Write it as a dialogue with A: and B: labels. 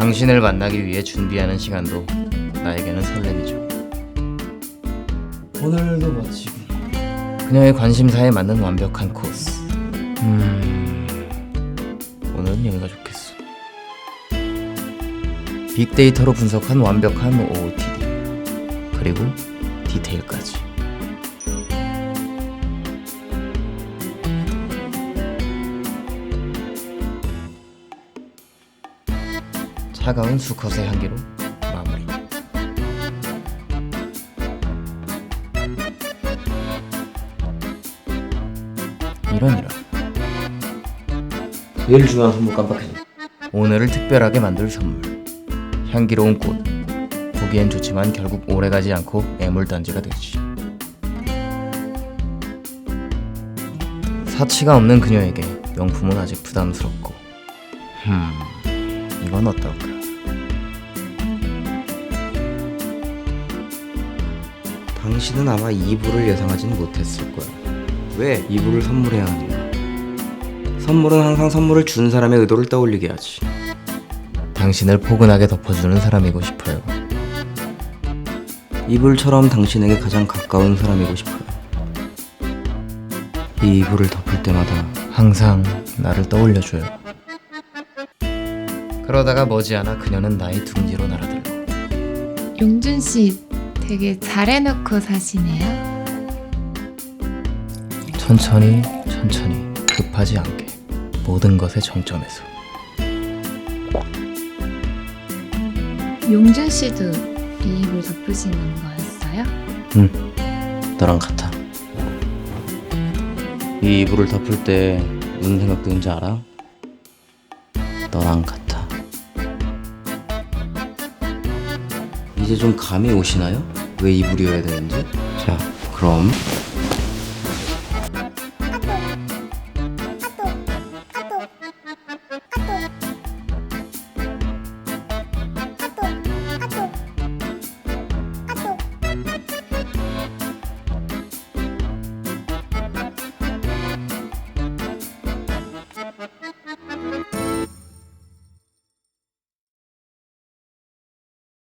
A: 당신을 만나기 위해 준비하는 시간도 나에게는 설렘이죠.
B: 오늘도 멋지고
A: 그녀의 관심사에 맞는 완벽한 코스. 음, 오늘은 여기가 좋겠어. 빅데이터로 분석한 완벽한 OOTD 그리고 디테일까지. 차가운 수컷의 향기로 마무리. 이런 이런.
B: 제일 중요한 선물 깜빡했네
A: 오늘을 특별하게 만들 선물. 향기로운 꽃. 보기엔 좋지만 결국 오래가지 않고 애물단지가 되지. 사치가 없는 그녀에게 명품은 아직 부담스럽고. 흠, 이건 어떨까? 당신은 아마 이불을 예상하지는 못했을 거야. 왜 이불을 선물해야 하는가? 선물은 항상 선물을 준 사람의 의도를 떠올리게 하지. 당신을 포근하게 덮어주는 사람이고 싶어요. 이불처럼 당신에게 가장 가까운 사람이고 싶어요. 이 이불을 덮을 때마다 항상 나를 떠올려줘요. 그러다가 머지않아 그녀는 나의 둥지로 날아들고
C: 용준 씨 되게 잘해놓고 사시네요.
A: 천천히 천천히 급하지 않게 모든 것의 정점에서
C: 용준 씨도 이 입을 덮으시는 거였어요?
A: 응, 너랑 같아. 이 이불을 덮을 때 무슨 생각 드는지 알아? 너랑 같아. 이제 좀 감이 오시나요? 왜 이불이어야 되는지? 자, 그럼